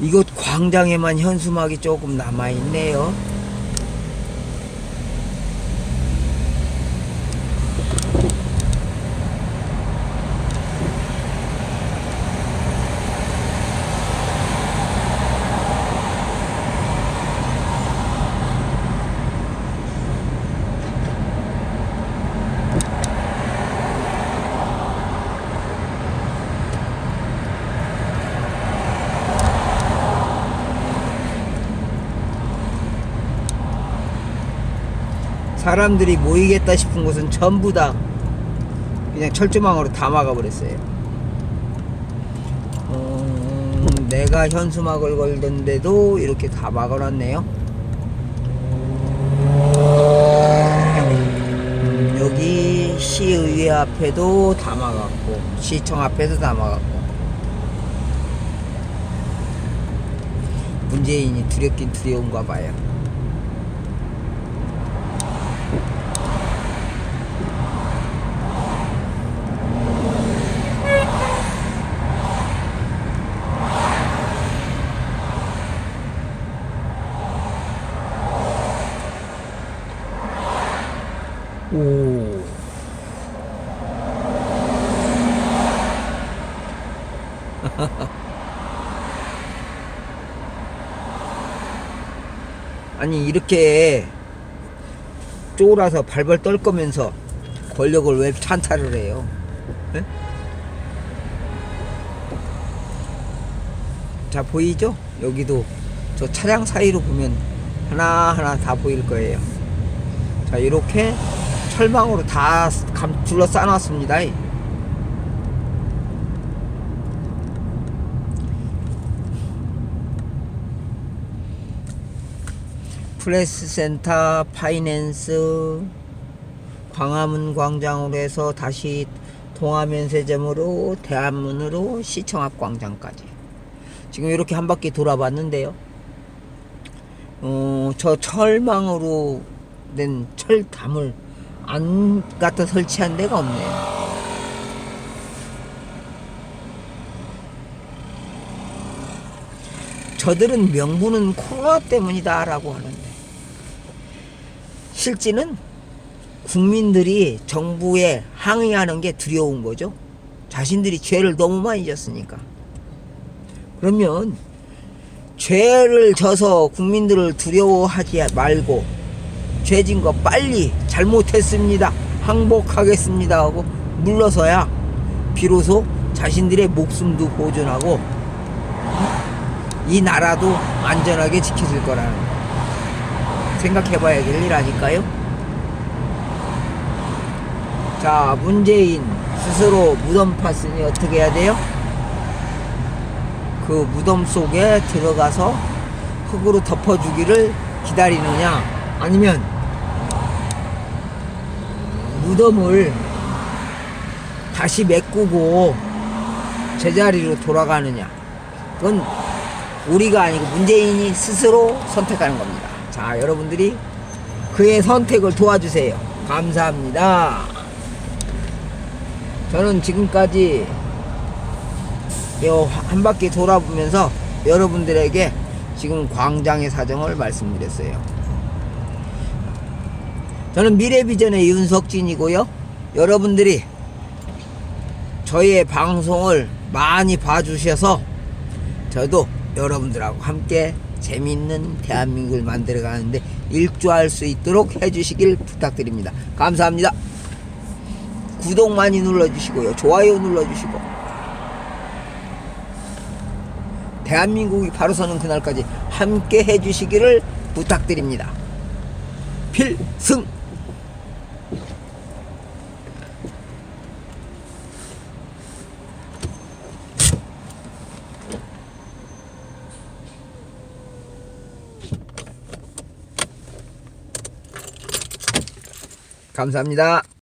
이곳 광장에만 현수막이 조금 남아있네요. 사람들이 모이겠다 싶은 곳은 전부 다 그냥 철조망으로 다 막아버렸어요. 음, 내가 현수막을 걸던데도 이렇게 다 막아놨네요. 음, 여기 시의회 앞에도 다 막았고 시청 앞에도 다 막았고 문재인이 두렵긴 두려운가 봐요. 오. 아니 이렇게 쫄아서 발발 떨 거면서 권력을 왜 찬탈을 해요? 예? 자 보이죠? 여기도 저 차량 사이로 보면 하나하나 다 보일 거예요. 자 이렇게 철망으로 다 감, 둘러싸 놨습니다. 프레스센터 파이낸스 광화문 광장으로 해서 다시 동화면세점으로 대한문으로 시청 앞 광장까지. 지금 이렇게 한 바퀴 돌아봤는데요. 어, 저 철망으로 된 철담을 안 갖다 설치한 데가 없네요. 저들은 명분은 코로나 때문이다라고 하는데 실제는 국민들이 정부에 항의하는 게 두려운 거죠. 자신들이 죄를 너무 많이 졌으니까. 그러면 죄를 져서 국민들을 두려워하지 말고 죄진 거 빨리 잘못했습니다. 항복하겠습니다 하고 물러서야 비로소 자신들의 목숨도 보존하고 이 나라도 안전하게 지켜질 거라는 거. 생각해봐야 될 일 아닐까요? 자, 문재인 스스로 무덤 팠으니 어떻게 해야 돼요? 그 무덤 속에 들어가서 흙으로 덮어주기를 기다리느냐 아니면 무덤을 다시 메꾸고 제자리로 돌아가느냐. 그건 우리가 아니고 문재인이 스스로 선택하는 겁니다. 자 여러분들이 그의 선택을 도와주세요. 감사합니다. 저는 지금까지 요한 바퀴 돌아보면서 여러분들에게 지금 광장의 사정을 말씀드렸어요. 저는 미래비전의 윤석진이고요. 여러분들이 저희의 방송을 많이 봐주셔서 저도 여러분들하고 함께 재밌는 대한민국을 만들어 가는데 일조할 수 있도록 해주시길 부탁드립니다. 감사합니다. 구독 많이 눌러주시고요. 좋아요 눌러주시고. 대한민국이 바로 서는 그날까지 함께 해주시기를 부탁드립니다. 필승! 감사합니다.